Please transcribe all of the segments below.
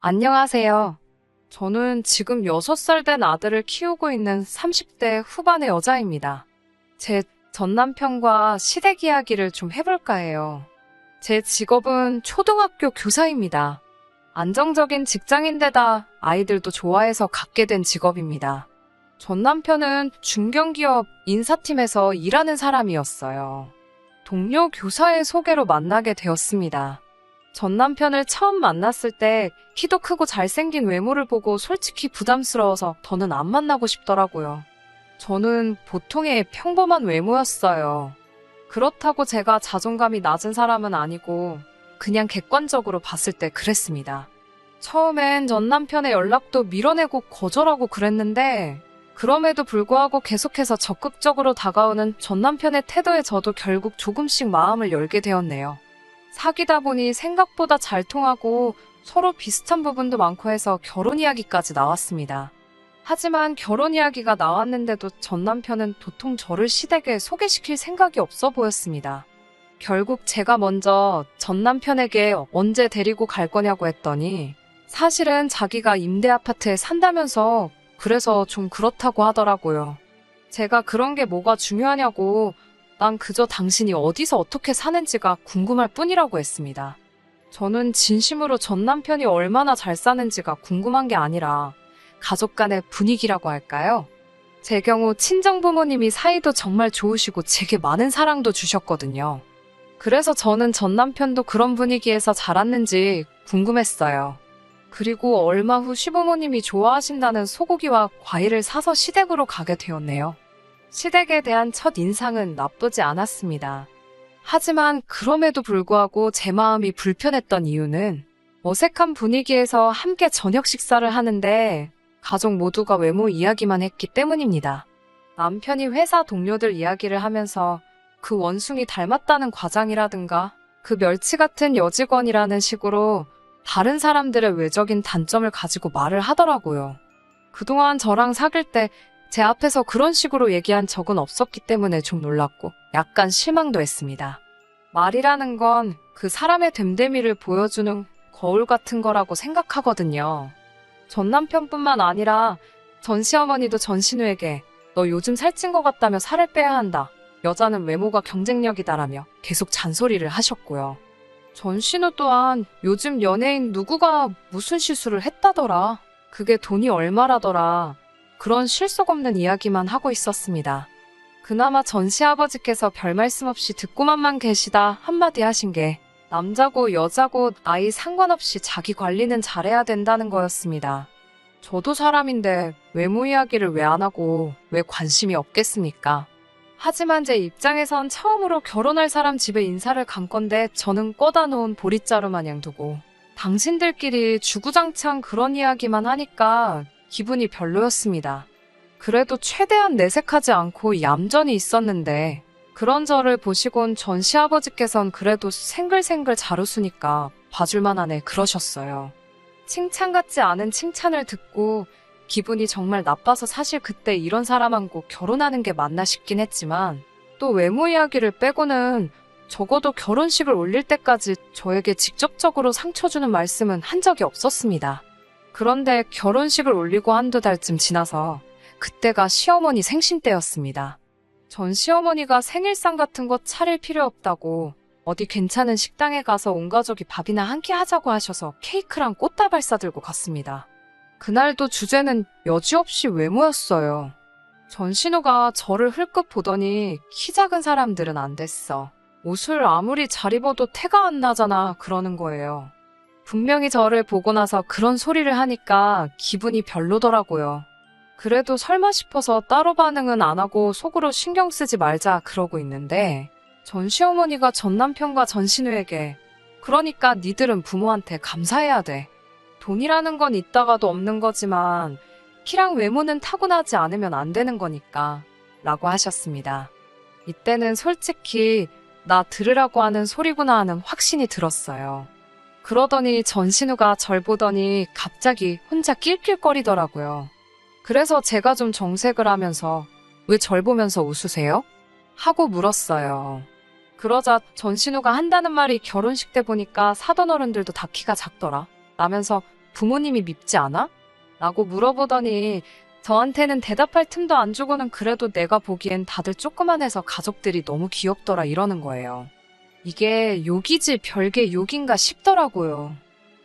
안녕하세요. 저는 지금 6살 된 아들을 키우고 있는 30대 후반의 여자입니다. 제 전 남편과 시댁 이야기를 좀 해볼까 해요. 제 직업은 초등학교 교사입니다. 안정적인 직장인데다 아이들도 좋아해서 갖게 된 직업입니다. 전 남편은 중견기업 인사팀에서 일하는 사람이었어요. 동료 교사의 소개로 만나게 되었습니다. 전 남편을 처음 만났을 때 키도 크고 잘생긴 외모를 보고 솔직히 부담스러워서 더는 안 만나고 싶더라고요. 저는 보통의 평범한 외모였어요. 그렇다고 제가 자존감이 낮은 사람은 아니고 그냥 객관적으로 봤을 때 그랬습니다. 처음엔 전 남편의 연락도 밀어내고 거절하고 그랬는데 그럼에도 불구하고 계속해서 적극적으로 다가오는 전 남편의 태도에 저도 결국 조금씩 마음을 열게 되었네요. 사귀다 보니 생각보다 잘 통하고 서로 비슷한 부분도 많고 해서 결혼 이야기까지 나왔습니다. 하지만 결혼 이야기가 나왔는데도 전 남편은 도통 저를 시댁에 소개시킬 생각이 없어 보였습니다. 결국 제가 먼저 전 남편에게 언제 데리고 갈 거냐고 했더니 사실은 자기가 임대 아파트에 산다면서 그래서 좀 그렇다고 하더라고요. 제가 그런 게 뭐가 중요하냐고 난 그저 당신이 어디서 어떻게 사는지가 궁금할 뿐이라고 했습니다. 저는 진심으로 전 남편이 얼마나 잘 사는지가 궁금한 게 아니라 가족 간의 분위기라고 할까요? 제 경우 친정 부모님이 사이도 정말 좋으시고 제게 많은 사랑도 주셨거든요. 그래서 저는 전 남편도 그런 분위기에서 자랐는지 궁금했어요. 그리고 얼마 후 시부모님이 좋아하신다는 소고기와 과일을 사서 시댁으로 가게 되었네요. 시댁에 대한 첫 인상은 나쁘지 않았습니다. 하지만 그럼에도 불구하고 제 마음이 불편했던 이유는 어색한 분위기에서 함께 저녁 식사를 하는데 가족 모두가 외모 이야기만 했기 때문입니다. 남편이 회사 동료들 이야기를 하면서 그 원숭이 닮았다는 과장이라든가 그 멸치 같은 여직원이라는 식으로 다른 사람들의 외적인 단점을 가지고 말을 하더라고요. 그동안 저랑 사귈 때 제 앞에서 그런 식으로 얘기한 적은 없었기 때문에 좀 놀랐고 약간 실망도 했습니다. 말이라는 건 그 사람의 됨됨이를 보여주는 거울 같은 거라고 생각하거든요. 전 남편뿐만 아니라 전 시어머니도 전 신우에게 너 요즘 살찐 것 같다며 살을 빼야 한다. 여자는 외모가 경쟁력이다라며 계속 잔소리를 하셨고요. 전 신우 또한 요즘 연예인 누구가 무슨 시술을 했다더라. 그게 돈이 얼마라더라. 그런 실속 없는 이야기만 하고 있었습니다. 그나마 전 시아버지께서 별 말씀 없이 듣고만만 계시다 한마디 하신 게 남자고 여자고 나이 상관없이 자기 관리는 잘해야 된다는 거였습니다. 저도 사람인데 외모 이야기를 왜 안 하고 왜 관심이 없겠습니까? 하지만 제 입장에선 처음으로 결혼할 사람 집에 인사를 간 건데 저는 꺼다 놓은 보릿자루 마냥 두고 당신들끼리 주구장창 그런 이야기만 하니까 기분이 별로였습니다. 그래도 최대한 내색하지 않고 얌전히 있었는데 그런 저를 보시곤 전 시아버지께선 그래도 생글생글 잘 웃으니까 봐줄만하네 그러셨어요. 칭찬 같지 않은 칭찬을 듣고 기분이 정말 나빠서 사실 그때 이런 사람하고 결혼하는 게 맞나 싶긴 했지만 또 외모 이야기를 빼고는 적어도 결혼식을 올릴 때까지 저에게 직접적으로 상처 주는 말씀은 한 적이 없었습니다. 그런데 결혼식을 올리고 한두 달쯤 지나서 그때가 시어머니 생신 때였습니다. 전 시어머니가 생일상 같은 거 차릴 필요 없다고 어디 괜찮은 식당에 가서 온 가족이 밥이나 한 끼 하자고 하셔서 케이크랑 꽃다발 싸들고 갔습니다. 그날도 주제는 여지없이 외모였어요. 전 신우가 저를 흘끗 보더니 키 작은 사람들은 안 됐어. 옷을 아무리 잘 입어도 태가 안 나잖아 그러는 거예요. 분명히 저를 보고 나서 그런 소리를 하니까 기분이 별로더라고요. 그래도 설마 싶어서 따로 반응은 안 하고 속으로 신경 쓰지 말자 그러고 있는데 전 시어머니가 전 남편과 전 신우에게 그러니까 니들은 부모한테 감사해야 돼. 돈이라는 건 있다가도 없는 거지만 키랑 외모는 타고나지 않으면 안 되는 거니까 라고 하셨습니다. 이때는 솔직히 나 들으라고 하는 소리구나 하는 확신이 들었어요. 그러더니 전신우가 절 보더니 갑자기 혼자 낄낄거리더라고요. 그래서 제가 좀 정색을 하면서 왜 절 보면서 웃으세요? 하고 물었어요. 그러자 전신우가 한다는 말이 결혼식 때 보니까 사돈 어른들도 다 키가 작더라. 라면서 부모님이 밉지 않아? 라고 물어보더니 저한테는 대답할 틈도 안 주고는 그래도 내가 보기엔 다들 조그만해서 가족들이 너무 귀엽더라 이러는 거예요. 이게 욕이지 별게 욕인가 싶더라고요.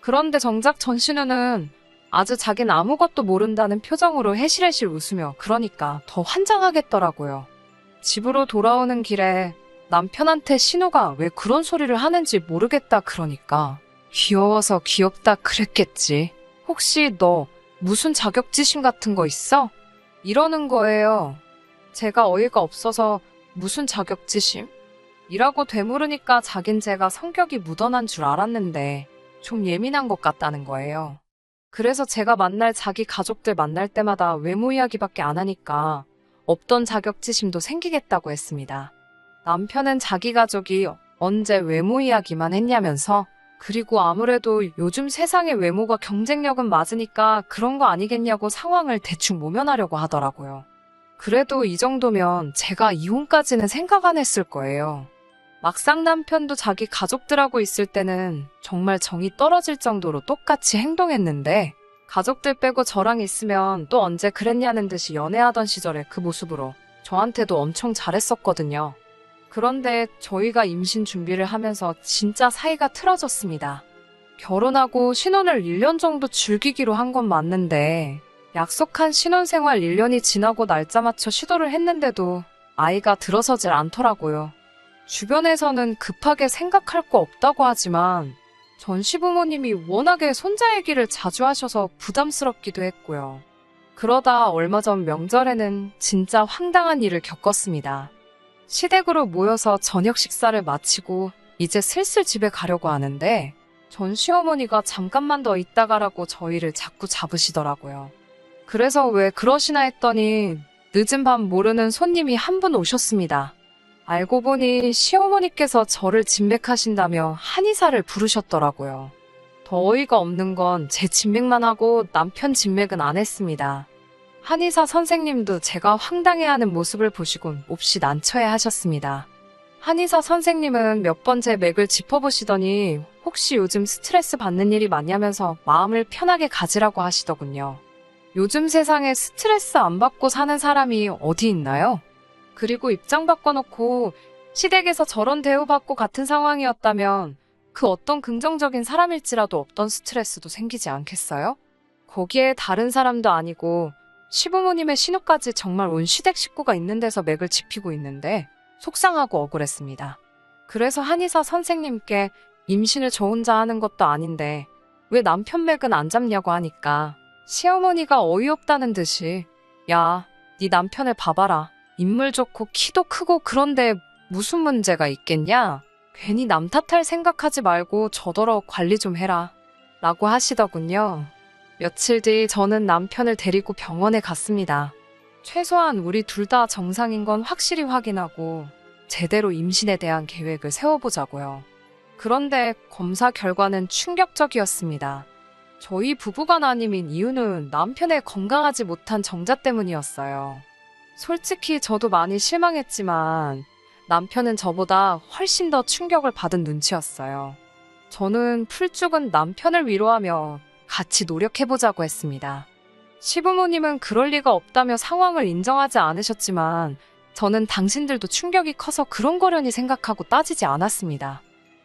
그런데 정작 전신우는 아주 자긴 아무것도 모른다는 표정으로 해실해실 웃으며 그러니까 더 환장하겠더라고요. 집으로 돌아오는 길에 남편한테 신우가 왜 그런 소리를 하는지 모르겠다 그러니까 귀여워서 귀엽다 그랬겠지. 혹시 너 무슨 자격지심 같은 거 있어? 이러는 거예요. 제가 어이가 없어서 무슨 자격지심? 이라고 되물으니까 자긴 제가 성격이 묻어난 줄 알았는데 좀 예민한 것 같다는 거예요. 그래서 제가 만날 자기 가족들 만날 때마다 외모 이야기밖에 안 하니까 없던 자격지심도 생기겠다고 했습니다. 남편은 자기 가족이 언제 외모 이야기만 했냐면서 그리고 아무래도 요즘 세상의 외모가 경쟁력은 맞으니까 그런 거 아니겠냐고 상황을 대충 모면하려고 하더라고요. 그래도 이 정도면 제가 이혼까지는 생각 안 했을 거예요. 막상 남편도 자기 가족들하고 있을 때는 정말 정이 떨어질 정도로 똑같이 행동했는데 가족들 빼고 저랑 있으면 또 언제 그랬냐는 듯이 연애하던 시절에 그 모습으로 저한테도 엄청 잘했었거든요. 그런데 저희가 임신 준비를 하면서 진짜 사이가 틀어졌습니다. 결혼하고 신혼을 1년 정도 즐기기로 한 건 맞는데 약속한 신혼생활 1년이 지나고 날짜 맞춰 시도를 했는데도 아이가 들어서질 않더라고요. 주변에서는 급하게 생각할 거 없다고 하지만 전 시부모님이 워낙에 손자 얘기를 자주 하셔서 부담스럽기도 했고요. 그러다 얼마 전 명절에는 진짜 황당한 일을 겪었습니다. 시댁으로 모여서 저녁 식사를 마치고 이제 슬슬 집에 가려고 하는데 전 시어머니가 잠깐만 더 있다 가라고 저희를 자꾸 잡으시더라고요. 그래서 왜 그러시나 했더니 늦은 밤 모르는 손님이 한 분 오셨습니다. 알고 보니 시어머니께서 저를 진맥하신다며 한의사를 부르셨더라고요. 더 어이가 없는 건 제 진맥만 하고 남편 진맥은 안 했습니다. 한의사 선생님도 제가 황당해하는 모습을 보시곤 몹시 난처해 하셨습니다. 한의사 선생님은 몇 번 제 맥을 짚어보시더니 혹시 요즘 스트레스 받는 일이 많냐면서 마음을 편하게 가지라고 하시더군요. 요즘 세상에 스트레스 안 받고 사는 사람이 어디 있나요? 그리고 입장 바꿔놓고 시댁에서 저런 대우받고 같은 상황이었다면 그 어떤 긍정적인 사람일지라도 없던 스트레스도 생기지 않겠어요? 거기에 다른 사람도 아니고 시부모님의 신우까지 정말 온 시댁 식구가 있는 데서 맥을 짚히고 있는데 속상하고 억울했습니다. 그래서 한의사 선생님께 임신을 저 혼자 하는 것도 아닌데 왜 남편 맥은 안 잡냐고 하니까 시어머니가 어이없다는 듯이 야, 네 남편을 봐봐라. 인물 좋고 키도 크고 그런데 무슨 문제가 있겠냐? 괜히 남 탓할 생각하지 말고 저더러 관리 좀 해라. 라고 하시더군요. 며칠 뒤 저는 남편을 데리고 병원에 갔습니다. 최소한 우리 둘 다 정상인 건 확실히 확인하고 제대로 임신에 대한 계획을 세워보자고요. 그런데 검사 결과는 충격적이었습니다. 저희 부부간 아님인 이유는 남편의 건강하지 못한 정자 때문이었어요. 솔직히 저도 많이 실망했지만 남편은 저보다 훨씬 더 충격을 받은 눈치였어요. 저는 풀죽은 남편을 위로하며 같이 노력해보자고 했습니다. 시부모님은 그럴 리가 없다며 상황을 인정하지 않으셨지만 저는 당신들도 충격이 커서 그런 거려니 생각하고 따지지 않았습니다.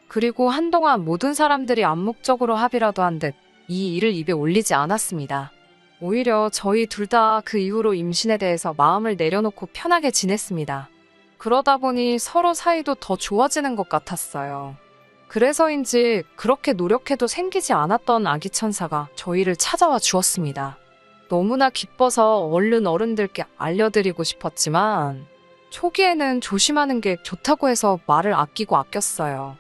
그리고 한동안 모든 사람들이 암묵적으로 합의라도 한 듯 이 일을 입에 올리지 않았습니다. 오히려 저희 둘 다 그 이후로 임신에 대해서 마음을 내려놓고 편하게 지냈습니다. 그러다 보니 서로 사이도 더 좋아지는 것 같았어요. 그래서인지 그렇게 노력해도 생기지 않았던 아기 천사가 저희를 찾아와 주었습니다. 너무나 기뻐서 얼른 어른들께 알려드리고 싶었지만 초기에는 조심하는 게 좋다고 해서 말을 아끼고 아꼈어요.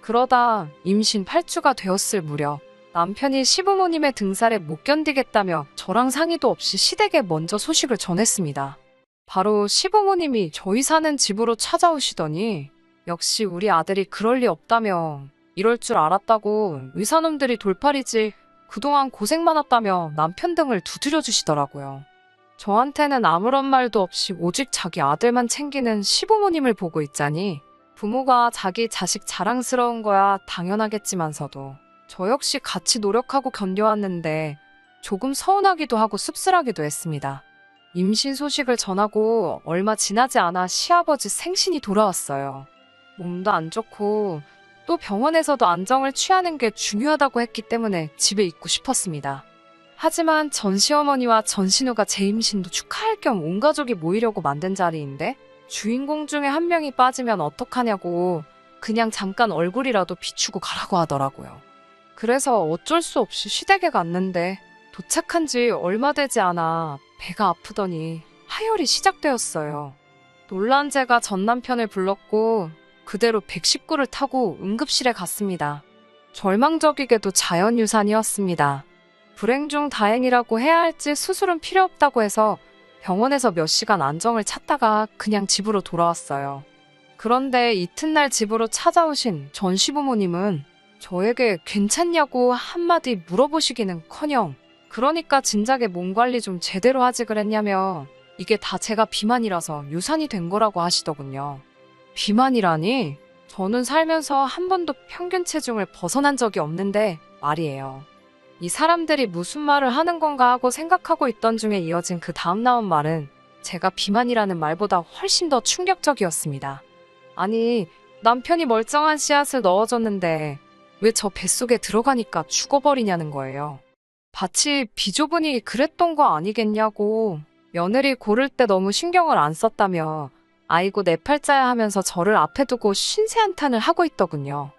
그러다 임신 8주가 되었을 무렵 남편이 시부모님의 등살에 못 견디겠다며 저랑 상의도 없이 시댁에 먼저 소식을 전했습니다. 바로 시부모님이 저희 사는 집으로 찾아오시더니 역시 우리 아들이 그럴 리 없다며 이럴 줄 알았다고 의사놈들이 돌팔이지 그동안 고생 많았다며 남편 등을 두드려 주시더라고요. 저한테는 아무런 말도 없이 오직 자기 아들만 챙기는 시부모님을 보고 있자니 부모가 자기 자식 자랑스러운 거야 당연하겠지만서도 저 역시 같이 노력하고 견뎌왔는데 조금 서운하기도 하고 씁쓸하기도 했습니다. 임신 소식을 전하고 얼마 지나지 않아 시아버지 생신이 돌아왔어요. 몸도 안 좋고 또 병원에서도 안정을 취하는 게 중요하다고 했기 때문에 집에 있고 싶었습니다. 하지만 전 시어머니와 전 신우가 제 임신도 축하할 겸 온 가족이 모이려고 만든 자리인데 주인공 중에 한 명이 빠지면 어떡하냐고 그냥 잠깐 얼굴이라도 비추고 가라고 하더라고요. 그래서 어쩔 수 없이 시댁에 갔는데 도착한 지 얼마 되지 않아 배가 아프더니 하혈이 시작되었어요. 놀란 제가 전 남편을 불렀고 그대로 119를 타고 응급실에 갔습니다. 절망적이게도 자연유산이었습니다. 불행 중 다행이라고 해야 할지 수술은 필요 없다고 해서 병원에서 몇 시간 안정을 찾다가 그냥 집으로 돌아왔어요. 그런데 이튿날 집으로 찾아오신 전 시부모님은 저에게 괜찮냐고 한마디 물어보시기는 커녕 그러니까 진작에 몸 관리 좀 제대로 하지 그랬냐며 이게 다 제가 비만이라서 유산이 된 거라고 하시더군요. 비만이라니? 저는 살면서 한 번도 평균 체중을 벗어난 적이 없는데 말이에요. 이 사람들이 무슨 말을 하는 건가 하고 생각하고 있던 중에 이어진 그 다음 나온 말은 제가 비만이라는 말보다 훨씬 더 충격적이었습니다. 아니, 남편이 멀쩡한 씨앗을 넣어줬는데 왜 저 뱃속에 들어가니까 죽어버리냐는 거예요. 밭이 비좁으니 그랬던 거 아니겠냐고. 며느리 고를 때 너무 신경을 안 썼다며 아이고 내 팔자야 하면서 저를 앞에 두고 신세 한탄을 하고 있더군요.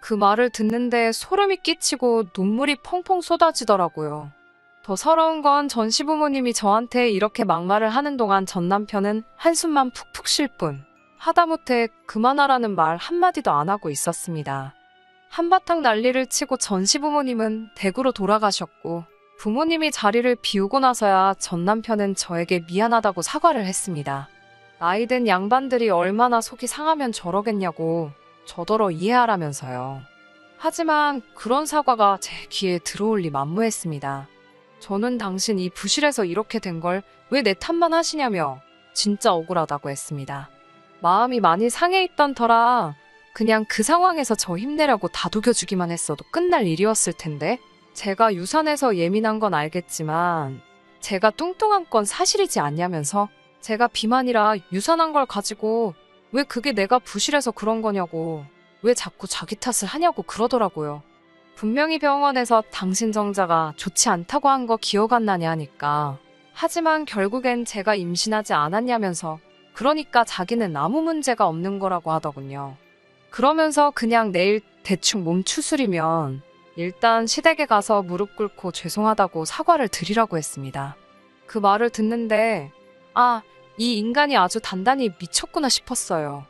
그 말을 듣는데 소름이 끼치고 눈물이 펑펑 쏟아지더라고요. 더 서러운 건 전 시부모님이 저한테 이렇게 막말을 하는 동안 전 남편은 한숨만 푹푹 쉴 뿐 하다못해 그만하라는 말 한마디도 안 하고 있었습니다. 한바탕 난리를 치고 전 시 부모님은 댁으로 돌아가셨고 부모님이 자리를 비우고 나서야 전 남편은 저에게 미안하다고 사과를 했습니다. 나이든 양반들이 얼마나 속이 상하면 저러겠냐고 저더러 이해하라면서요. 하지만 그런 사과가 제 귀에 들어올 리 만무했습니다. 저는 당신 이 부실에서 이렇게 된 걸 왜 내 탓만 하시냐며 진짜 억울하다고 했습니다. 마음이 많이 상해 있던 터라 그냥 그 상황에서 저 힘내라고 다독여주기만 했어도 끝날 일이었을 텐데 제가 유산해서 예민한 건 알겠지만 제가 뚱뚱한 건 사실이지 않냐면서 제가 비만이라 유산한 걸 가지고 왜 그게 내가 부실해서 그런 거냐고 왜 자꾸 자기 탓을 하냐고 그러더라고요. 분명히 병원에서 당신 정자가 좋지 않다고 한 거 기억 안 나냐 하니까 하지만 결국엔 제가 임신하지 않았냐면서 그러니까 자기는 아무 문제가 없는 거라고 하더군요. 그러면서 그냥 내일 대충 몸 추스리면 일단 시댁에 가서 무릎 꿇고 죄송하다고 사과를 드리라고 했습니다. 그 말을 듣는데 아, 이 인간이 아주 단단히 미쳤구나 싶었어요.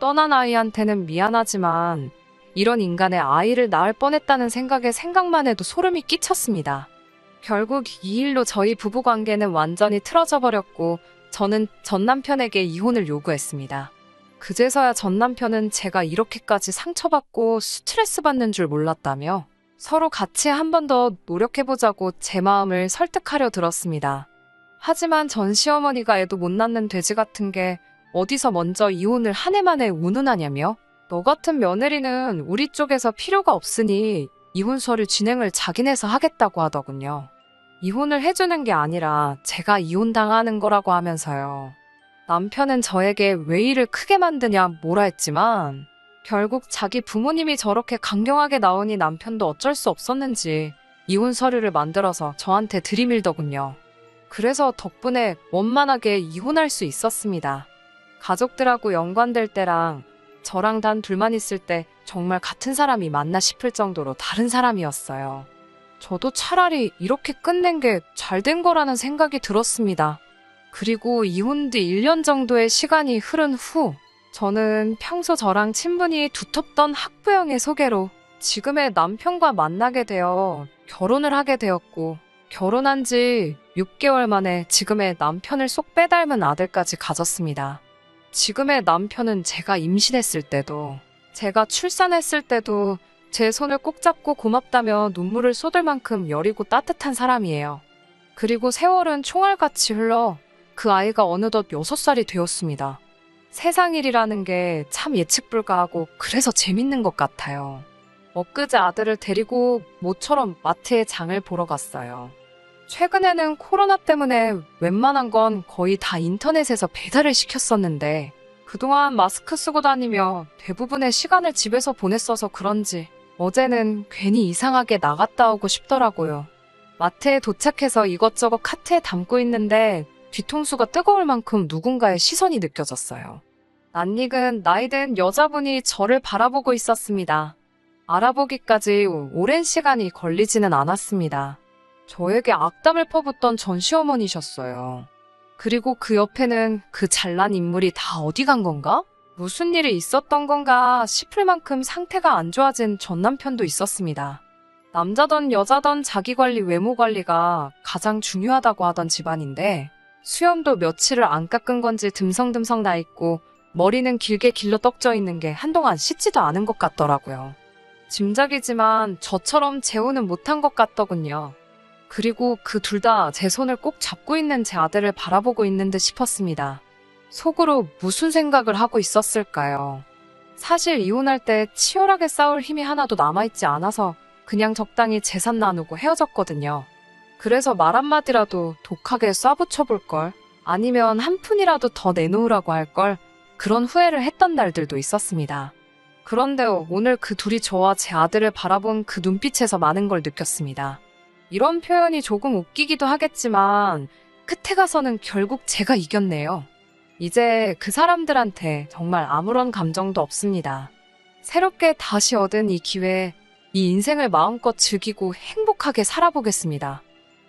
떠난 아이한테는 미안하지만 이런 인간의 아이를 낳을 뻔했다는 생각에 생각만 해도 소름이 끼쳤습니다. 결국 이 일로 저희 부부 관계는 완전히 틀어져 버렸고 저는 전 남편에게 이혼을 요구했습니다. 그제서야 전 남편은 제가 이렇게까지 상처받고 스트레스 받는 줄 몰랐다며 서로 같이 한 번 더 노력해보자고 제 마음을 설득하려 들었습니다. 하지만 전 시어머니가 애도 못 낳는 돼지 같은 게 어디서 먼저 이혼을 한 해 만에 운운하냐며 너 같은 며느리는 우리 쪽에서 필요가 없으니 이혼 서류 진행을 자기네서 하겠다고 하더군요. 이혼을 해주는 게 아니라 제가 이혼당하는 거라고 하면서요. 남편은 저에게 왜 일을 크게 만드냐 뭐라 했지만 결국 자기 부모님이 저렇게 강경하게 나오니 남편도 어쩔 수 없었는지 이혼 서류를 만들어서 저한테 들이밀더군요. 그래서 덕분에 원만하게 이혼할 수 있었습니다. 가족들하고 연관될 때랑 저랑 단 둘만 있을 때 정말 같은 사람이 맞나 싶을 정도로 다른 사람이었어요. 저도 차라리 이렇게 끝낸 게 잘 된 거라는 생각이 들었습니다. 그리고 이혼 뒤 1년 정도의 시간이 흐른 후 저는 평소 저랑 친분이 두텁던 학부형의 소개로 지금의 남편과 만나게 되어 결혼을 하게 되었고 결혼한 지 6개월 만에 지금의 남편을 쏙 빼닮은 아들까지 가졌습니다. 지금의 남편은 제가 임신했을 때도 제가 출산했을 때도 제 손을 꼭 잡고 고맙다며 눈물을 쏟을 만큼 여리고 따뜻한 사람이에요. 그리고 세월은 총알같이 흘러 그 아이가 어느덧 6살이 되었습니다. 세상 일이라는 게 참 예측 불가하고 그래서 재밌는 것 같아요. 엊그제 아들을 데리고 모처럼 마트에 장을 보러 갔어요. 최근에는 코로나 때문에 웬만한 건 거의 다 인터넷에서 배달을 시켰었는데 그동안 마스크 쓰고 다니며 대부분의 시간을 집에서 보냈어서 그런지 어제는 괜히 이상하게 나갔다 오고 싶더라고요. 마트에 도착해서 이것저것 카트에 담고 있는데 뒤통수가 뜨거울 만큼 누군가의 시선이 느껴졌어요. 낯익은 나이든 여자분이 저를 바라보고 있었습니다. 알아보기까지 오랜 시간이 걸리지는 않았습니다. 저에게 악담을 퍼붓던 전 시어머니셨어요. 그리고 그 옆에는 그 잘난 인물이 다 어디 간 건가? 무슨 일이 있었던 건가 싶을 만큼 상태가 안 좋아진 전 남편도 있었습니다. 남자던 여자던 자기관리 외모관리가 가장 중요하다고 하던 집안인데 수염도 며칠을 안 깎은 건지 듬성듬성 나 있고 머리는 길게 길러 떡져 있는 게 한동안 씻지도 않은 것 같더라고요. 짐작이지만 저처럼 재혼은 못한 것 같더군요. 그리고 그 둘 다 제 손을 꼭 잡고 있는 제 아들을 바라보고 있는 듯 싶었습니다. 속으로 무슨 생각을 하고 있었을까요? 사실 이혼할 때 치열하게 싸울 힘이 하나도 남아있지 않아서 그냥 적당히 재산 나누고 헤어졌거든요. 그래서 말 한마디라도 독하게 쏴붙여 걸, 아니면 한 푼이라도 더 내놓으라고 할 걸, 그런 후회를 했던 날들도 있었습니다. 그런데 오늘 그 둘이 저와 제 아들을 바라본 그 눈빛에서 많은 걸 느꼈습니다. 이런 표현이 조금 웃기기도 하겠지만, 끝에 가서는 결국 제가 이겼네요. 이제 그 사람들한테 정말 아무런 감정도 없습니다. 새롭게 다시 얻은 이 기회에 이 인생을 마음껏 즐기고 행복하게 살아보겠습니다.